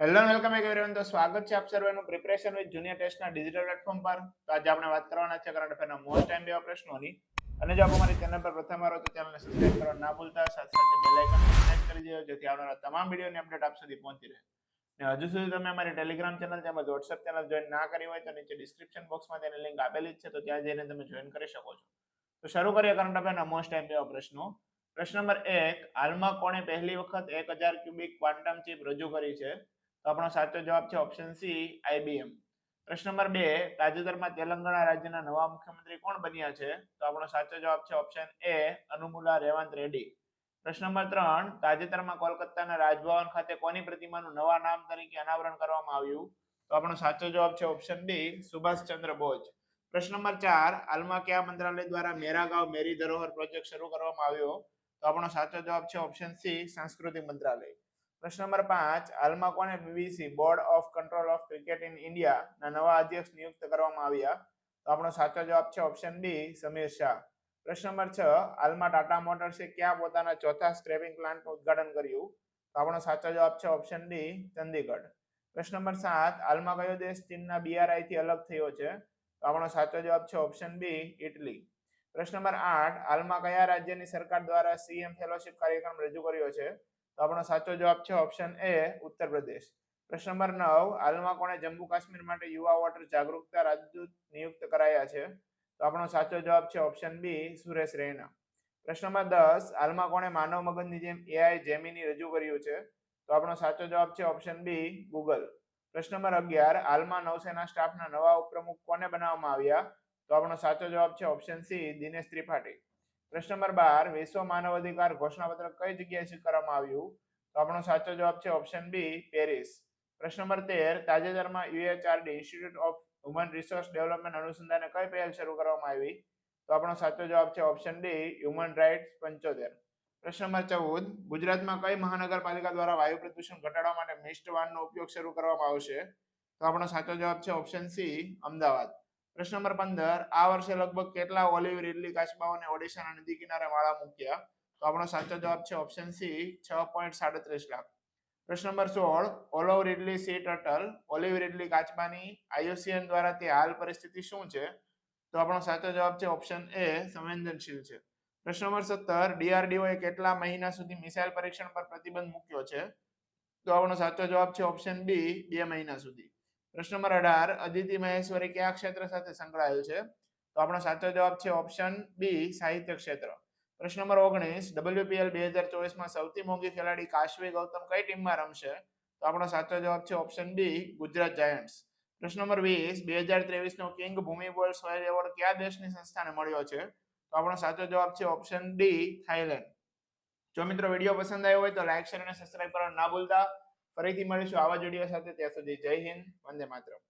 Hello welcome everyone તો સ્વાગત છે આપ સર્વેનું પ્રિપરેશન વિથ જુનિયર ટેસ્ટના ડિજિટલ પ્લેટફોર્મ પર. તો આજે આપણે વાત કરવાના છે કરંટ અફેરના મોસ્ટ ટાઈમ એવા પ્રશ્નોની. અને જો આપ અમારી ચેનલ પર પ્રથમ વાર તો ચેનલને સબસ્ક્રાઇબ કરવા ના ભૂલતા. સાથે સાથે બેલ આઇકન પ્રેસ કરી દેજો, જેથી આવનારા તમામ વિડીયોની અપડેટ આપ સુધી પહોંચી રહે. ને હજુ સુધી તમે અમારી ટેલિગ્રામ ચેનલ તેમજ વોટ્સએપ ચેનલ જોઈન ના કરી હોય તો નીચે ડિસ્ક્રિપ્શન બોક્સમાં તેની લિંક આપેલી છે. તો ત્યાં જઈને તમે જોઈન કરી શકો છો. તો શરૂ કરીએ કરંટ અફેરના મોસ્ટ ટાઈમ એવા પ્રશ્નો. પ્રશ્ન નંબર એક, હાલમાં કોણે પહેલી વખત એક હજાર ક્યુબિક ક્વાન્ટમ ચીપ રજૂ કરી છે? તો આપણો સાચો જવાબ છે ઓપ્શન સી આઈબીએમ પ્રશ્ન નંબર બે, તાજેતરમાં તેલંગાણા રાજ્યના નવા મુખ્યમંત્રી કોણ બન્યા છે? તો આપણો સાચો જવાબ છે ઓપ્શન એ અનુમુલા રેવંત રેડ્ડી. પ્રશ્ન નંબર ત્રણ, તાજેતરમાં કોલકાતાના રાજભવન ખાતે કોની પ્રતિમાનું નવા નામ તરીકે અનાવરણ કરવામાં આવ્યું? તો આપણો સાચો જવાબ છે ઓપ્શન બી સુભાષચંદ્ર બોઝ. પ્રશ્ન નંબર ચાર, હાલમાં કયા મંત્રાલય દ્વારા મેરા ગાંવ મેરી ધરોહર પ્રોજેક્ટ શરૂ કરવામાં આવ્યો? તો આપણો સાચો જવાબ છે ઓપ્શન સી સાંસ્કૃતિક મંત્રાલય. પ્રશ્ન નંબર પાંચ, હાલમાં કોને BBC board of control of cricket in India ના નવા અધ્યક્ષ નિયુક્ત કરવામાં આવ્યા? તો આપણો સાચો જવાબ છે ઓપ્શન બી સમીર શાહ. પ્રશ્ન નંબર છ, હાલમાં ટાટા મોટર્સે ક્યાં પોતાના ચોથા સ્ક્રેપિંગ પ્લાન્ટનું ઉદ્ઘાટન કર્યું? તો આપણો સાચો જવાબ છે ઓપ્શન ડી ચંદીગઢ. પ્રશ્ન નંબર સાત, હાલમાં કયો દેશ ચીનના બીઆરઆઈ થી અલગ થયો છે? તો આપણો સાચો જવાબ છે ઓપ્શન બી ઇટલી. પ્રશ્ન નંબર આઠ, હાલમાં કયા રાજ્યની સરકાર દ્વારા સીએમ ફેલોશિપ કાર્યક્રમ રજૂ કર્યો છે? તો આપણો સાચો જવાબ છે ઓપ્શન એ ઉત્તર પ્રદેશ. પ્રશ્ન નંબર નવ, હાલમાં કોણે જમ્મુ કાશ્મીર માટે યુવા વોટર જાગૃતતા રાજદૂત નિયુક્ત કરાયા છે? તો આપણો સાચો જવાબ છે ઓપ્શન બી સુરેશ રૈના. પ્રશ્ન નંબર દસ, હાલમાં કોણે માનવ મગજની જેમ એઆઈ જેમિની રજૂ કર્યું છે? તો આપણો સાચો જવાબ છે ઓપ્શન બી ગૂગલ પ્રશ્ન નંબર અગિયાર, હાલમાં નૌસેના સ્ટાફના નવા ઉપપ્રમુખ કોને બનાવવામાં આવ્યા? તો આપણો સાચો જવાબ છે ઓપ્શન સી દિનેશ ત્રિપાઠી. પ્રશ્ન નંબર બાર, વિશ્વ માનવ અધિકાર ઘોષણાપત્ર કઈ જગ્યાએ સ્વીકારવામાં આવ્યું? તો આપણો સાચો જવાબ છે ઓપ્શન બી, પેરિસ. પ્રશ્ન નંબર તેર, તાજેતરમાં UHRD, institute of human resource development અનુસંધાને કઈ પહેલ શરૂ કરવામાં આવી? તો આપણો સાચો જવાબ છે ઓપ્શન ડી, હ્યુમન રાઇટ્સ પંચોતેર. પ્રશ્ન નંબર ચૌદ, ગુજરાતમાં કઈ મહાનગરપાલિકા દ્વારા વાયુ પ્રદૂષણ ઘટાડવા માટે મિસ્ટ વાનનો ઉપયોગ શરૂ કરવામાં આવશે? તો આપણો સાચો જવાબ છે ઓપ્શન સી, અમદાવાદ. પ્રશ્ન નંબર પંદર, આ વર્ષે લગભગ કેટલા ઓલિવ રિડલી કાચબાઓને ઓડિશાના નદી કિનારે વાળા મૂક્યા? તો આપણો સાચો જવાબ છે ઓપ્શન સી, છ પોઈન્ટ સાડત્રીસ લાખ. પ્રશ્ન નંબર સોળ, olive ridley sea turtle, olive ridley કાચબાની IUCN દ્વારા તે હાલ પરિસ્થિતિ શું છે? તો આપણો સાચો જવાબ છે ઓપ્શન એ સંવેદનશીલ છે. પ્રશ્ન નંબર સત્તર ડીઆરડીઓ એ કેટલા મહિના સુધી મિસાઇલ પરીક્ષણ પર પ્રતિબંધ મૂક્યો છે? તો આપણો સાચો જવાબ છે ઓપ્શન બી, બે મહિના સુધી. પ્રશ્ન નંબર અઢાર, અદિતિ મહેશ્વરી કયા ક્ષેત્ર સાથે સંકળાયેલ છે? તો આપણો સાચો જવાબ છે ઓપ્શન બી સાહિત્ય ક્ષેત્ર. પ્રશ્ન નંબર ઓગણીસ ડબલ્યુપીએલ બે હજાર ચોવીસમાં સૌથી મોંઘી ખેલાડી કાશ્વી ગૌતમ કઈ ટીમમાં રમશે? તો આપણો સાચો જવાબ છે ઓપ્શન બી ગુજરાત જાયન્ટ્સ પ્રશ્ન નંબર વીસ, બે હજાર ત્રેવીસનો કિંગ ભૂમિ બોલ સોયલ એવોર્ડ કયા દેશની સંસ્થાને મળ્યો છે? તો આપણો સાચો જવાબ છે ઓપ્શન ડી થાઈલેન્ડ જો મિત્રો વીડિયો પસંદ આવ્યો હોય તો લાઈક શેર અને સબસ્ક્રાઈબ કરવાનું ના ભૂલતા. ફરીથી મળીશું આવા જ સાથે. ત્યાં સુધી જય હિન્દ. વંદે માતરમ.